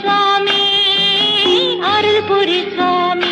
சுவாமி அருள் புரி சுவாமி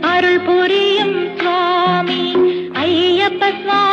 அருள் புரியும் சுவாமி. ஐயப்ப சுவாமி